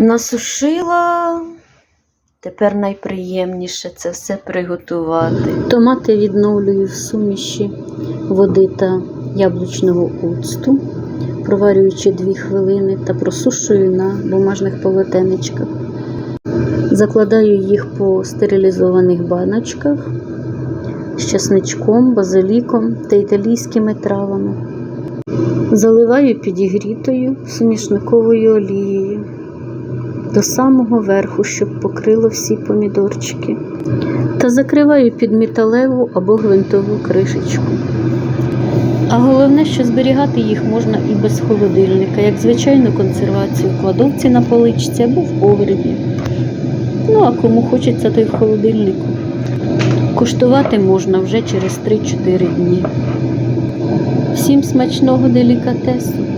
Насушила. Тепер найприємніше це все приготувати. Томати відновлюю в суміші води та яблучного оцту, проварюючи 2 хвилини та просушую на бумажних полотенечках. Закладаю їх по стерилізованих баночках з часничком, базиліком та італійськими травами. Заливаю підігрітою сумішниковою олією до самого верху, щоб покрило всі помідорчики. Та закриваю під металеву або гвинтову кришечку. А головне, що зберігати їх можна і без холодильника, як звичайну консервацію в кладовці на поличці або в погребі. Ну а кому хочеться, то й в холодильнику. Куштувати можна вже через 3-4 дні. Всім смачного делікатесу!